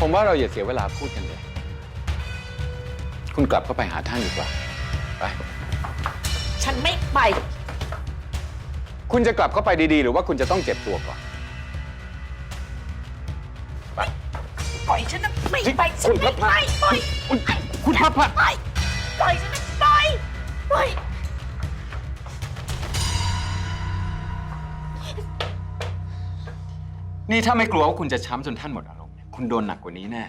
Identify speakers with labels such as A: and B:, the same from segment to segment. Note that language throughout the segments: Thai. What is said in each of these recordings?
A: ผมว่าเราอย่าเสียเวลาพูดกันเลย คุณกลับเข้าไปหาท่านดีกว่า ไป
B: ฉันไม่ไป
A: คุณจะกลับเข้าไปดีๆ หรือว่าคุณจะต้องเจ็บตัวก่อน ไป
B: ปล่อยฉันนะไม่
A: เฮ้ย
B: ไปฉัน
A: คุณพ
B: ไม่
A: ระพ
B: ไป
A: ระ
B: ปล่อย
A: คุณคุณพระพระ
B: ปล่อยปล่อยฉันนะปล่อยปล่อย
A: นี่ถ้าไม่กลัวว่าคุณจะช้ำจนท่านหมดอารมณ์เนี่ย คุณโดนหนักกว่านี้แน่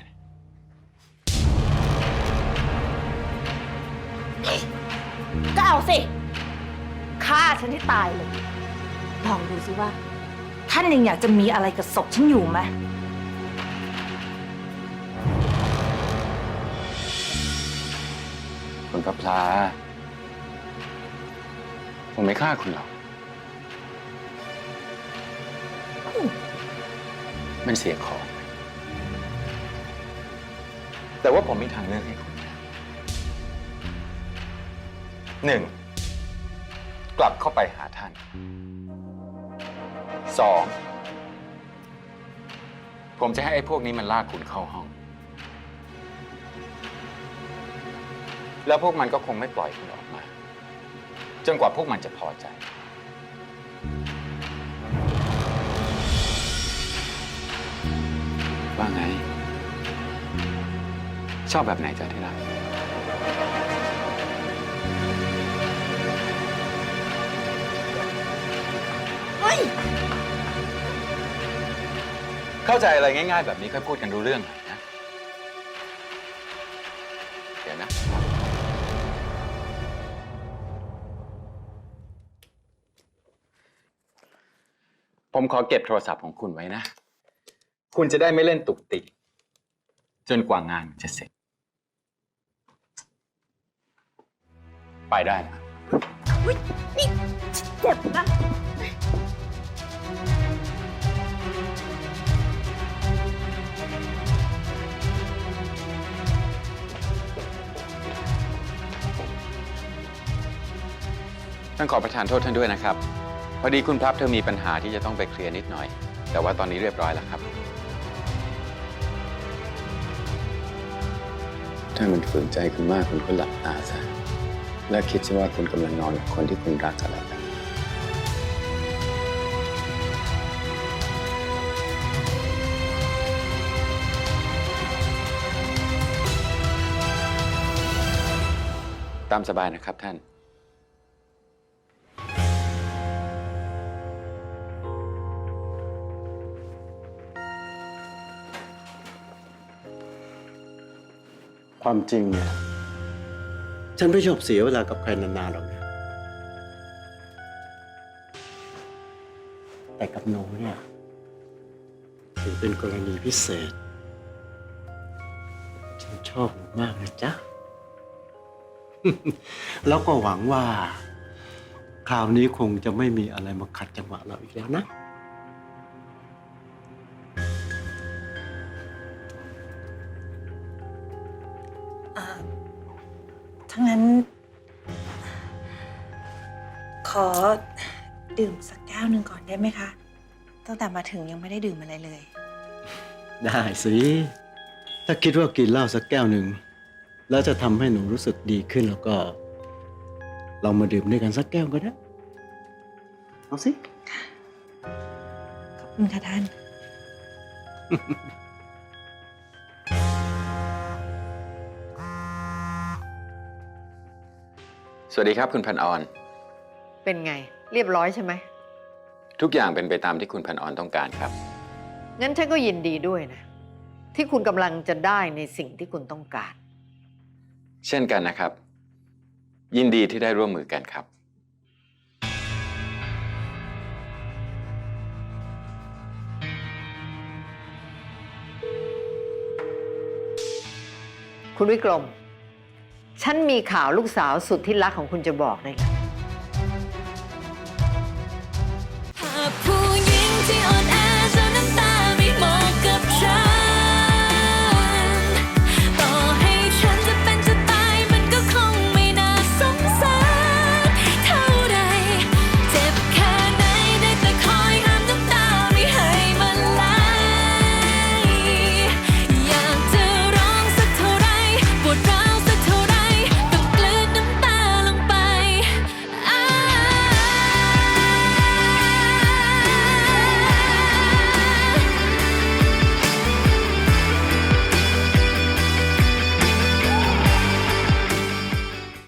B: ก็เอาสิฆ่าฉันให้ตายเลย ลองดูสิว่า ท่านยังอยากจะมีอะไรกับศพฉันอยู่ไหม
A: คุณพระพลา ผมไม่ฆ่าคุณหรอก มันเสียของ แต่ว่าผมมีทางเลือกให้คุณหนึ่งกลับเข้าไปหาท่านสองผมจะให้ไอ้พวกนี้มันลากคุณเข้าห้อง แล้วพวกมันก็คงไม่ปล่อยคุณออกมา จนกว่าพวกมันจะพอใจ ว่าไง ชอบแบบไหนจ๊ะที่รัก
B: เฮ้ย
A: เข้าใจอะไรง่าย ๆ แบบนี้ค่อยพูดกันรู้เรื่องหน่อยนะ เดี๋ยวนะ ผมขอเก็บโทรศัพท์ของคุณไว้นะ คุณจะได้ไม่เล่นตุกติก จนกว่างานจะเสร็จ ไปได้นะ
B: อุ๊ยนี่เจ็บนะ
A: ต้องขอประทานโทษท่านด้วยนะครับ พอดีคุณพลับเธอมีปัญหาที่จะต้องไปเคลียร์นิดหน่อย แต่ว่าตอนนี้เรียบร้อยแล้วครับ ถ้ามันฝืนใจคุณมากคุณก็หลับตาซะ และคิดซะว่าคุณกำลังนอนกับคนที่คุณรักกันแล้วกันตามสบายนะครับท่าน
C: ความจริงเนี่ย ฉันไม่ชอบเสียเวลากับใครนานๆหรอกนะ แต่กับหนูเนี่ยถือเป็นกรณีพิเศษ ฉันชอบหนูมากนะจ๊ะ แล้วก็หวังว่า คราวนี้คงจะไม่มีอะไรมาขัดจังหวะเราอีกแล้วนะ
D: ทั้า งนั้น ขอดื่มสักแก้วหนึ่งก่อนได้ไหมคะ ตั้งแต่มาถึงยังไม่ได้ดื่มอะไรเลย
C: ได้สิ ถ้าคิดว่ากินเหล้าสักแก้วหนึ่ง แล้วจะทำให้หนูรู้สึกดีขึ้นแล้วก็ เรามาดื่มด้วยกันสักแก้วก็ได้ เอาสิ
D: ขอบคุณค่ะท่าน
A: สวัสดีครับคุณพันออน
E: เป็นไง เรียบร้อยใช่ไหม
A: ทุกอย่างเป็นไปตามที่คุณพันออนต้องการครับ
E: งั้นฉันก็ยินดีด้วยนะ ที่คุณกำลังจะได้ในสิ่งที่คุณต้องการ
A: เช่นกันนะครับ ยินดีที่ได้ร่วมมือกันครับ
E: คุณวิกรม ฉันมีข่าวลูกสาวสุดที่รักของคุณจะบอกเลยล่ะ